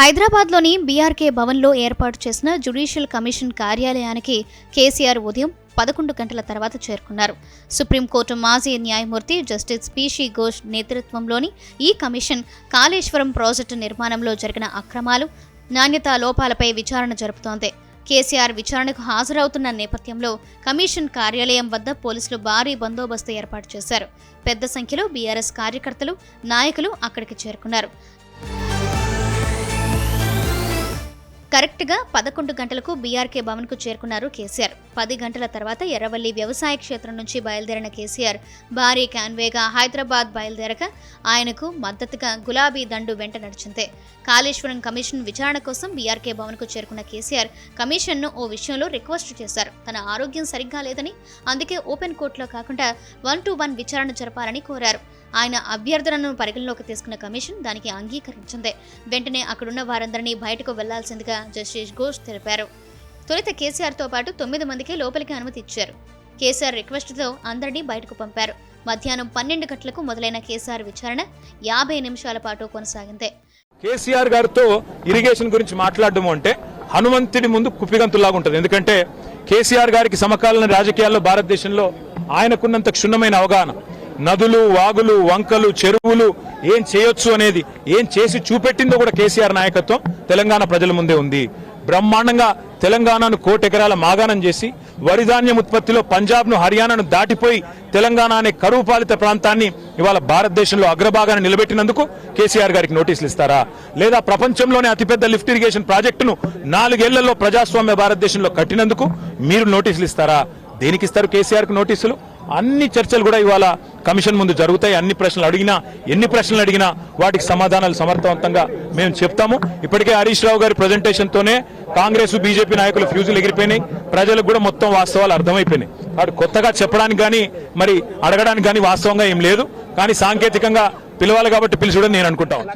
హైదరాబాద్లోని బీఆర్కే భవన్లో ఏర్పాటు చేసిన జ్యుడిషియల్ కమిషన్ కార్యాలయానికి కేసీఆర్ ఉదయం పదకొండు గంటల తర్వాత చేరుకున్నారు. సుప్రీంకోర్టు మాజీ న్యాయమూర్తి జస్టిస్ పీషీ ఘోష్ నేతృత్వంలోని ఈ కమిషన్ కాళేశ్వరం ప్రాజెక్టు నిర్మాణంలో జరిగిన అక్రమాలు నాణ్యతా లోపాలపై విచారణ జరుపుతోంది. కేసీఆర్ విచారణకు హాజరవుతున్న నేపథ్యంలో కమిషన్ కార్యాలయం వద్ద పోలీసులు భారీ బందోబస్తు ఏర్పాటు చేశారు. పెద్ద సంఖ్యలో బీఆర్ఎస్ కార్యకర్తలు నాయకులు అక్కడికి చేరుకున్నారు. కరెక్ట్గా పదకొండు గంటలకు బీఆర్కే భవన్కు చేరుకున్నారు కేసీఆర్. పది గంటల తర్వాత ఎర్రవల్లి వ్యవసాయ క్షేత్రం నుంచి బయలుదేరిన కేసీఆర్ భారీ క్యాన్వేగా హైదరాబాద్ బయలుదేరక ఆయనకు మద్దతుగా గులాబీ దండు వెంట నడిచింది. కాళేశ్వరం కమిషన్ విచారణ కోసం బీఆర్కే భవన్కు చేరుకున్న కేసీఆర్ కమిషన్ను ఓ విషయంలో రిక్వెస్ట్ చేశారు. తన ఆరోగ్యం సరిగ్గా లేదని అందుకే ఓపెన్ కోర్టులో కాకుండా వన్ టు వన్ విచారణ జరపాలని కోరారు. ఆయన అభ్యర్థనను పరిగణలోకి తీసుకున్న కమిషన్ దానికి అంగీకరించింది. వెంటనే అక్కడున్న వారందరినీ బయటకు వెళ్ళాల్సిందిగా జస్టిస్ ఘోష్ తెలిపారు. తొలుత కేసీఆర్తో పాటు తొమ్మిది మందికి లోపలికి అనుమతి ఇచ్చారు. కేసీఆర్ రిక్వెస్ట్తో అందరినీ బయటకు పంపారు. మధ్యాహ్నం పన్నెండు గంటలకు మొదలైన కేసీఆర్ విచారణ యాభై నిమిషాల పాటు కొనసాగింది. కేసీఆర్ గారితో ఇరిగేషన్ గురించి మాట్లాడడం అంటే హనుమంతుడి ముందు కుప్పిగంతులాగా ఉంటుంది. ఎందుకంటే కేసీఆర్ గారికి సమకాలీన రాజకీయాల్లో భారతదేశంలో ఆయనకున్నంత క్షుణ్ణమైన అవగాహన నదులు వాగులు వంకలు చెరువులు ఏం చేయొచ్చు అనేది ఏం చేసి చూపెట్టిందో కూడా కేసీఆర్ నాయకత్వం తెలంగాణ ప్రజల ముందే ఉంది. బ్రహ్మాండంగా తెలంగాణను కోటెకరాల మాగాణం చేసి వరిధాన్యం ఉత్పత్తిలో పంజాబ్ను హర్యానాను దాటిపోయి తెలంగాణ అనే కరువు పాలిత ప్రాంతాన్ని ఇవాళ భారతదేశంలో అగ్రభాగాన్ని నిలబెట్టినందుకు కేసీఆర్ గారికి నోటీసులు ఇస్తారా? లేదా ప్రపంచంలోనే అతిపెద్ద లిఫ్ట్ ఇరిగేషన్ ప్రాజెక్టును నాలుగేళ్ళలో ప్రజాస్వామ్య భారతదేశంలో కట్టినందుకు మీరు నోటీసులు ఇస్తారా? దేనికి ఇస్తారు కేసీఆర్కు నోటీసులు? అన్ని చర్చలు కూడా ఇవాళ కమిషన్ ముందు జరుగుతాయి. అన్ని ప్రశ్నలు అడిగినా ఎన్ని ప్రశ్నలు అడిగినా వాటికి సమాధానాలు సమర్థవంతంగా మేము చెప్తాము. ఇప్పటికే హరీష్ రావు గారి ప్రజెంటేషన్తోనే కాంగ్రెస్ బీజేపీ నాయకులు ఫ్యూజులు ఎగిరిపోయినాయి. ప్రజలకు కూడా మొత్తం వాస్తవాలు అర్థమైపోయినాయి. వాడు కొత్తగా చెప్పడానికి కానీ మరి అడగడానికి కానీ వాస్తవంగా ఏం లేదు. కానీ సాంకేతికంగా పిలవాలి కాబట్టి పిలిచుడని నేను అనుకుంటాను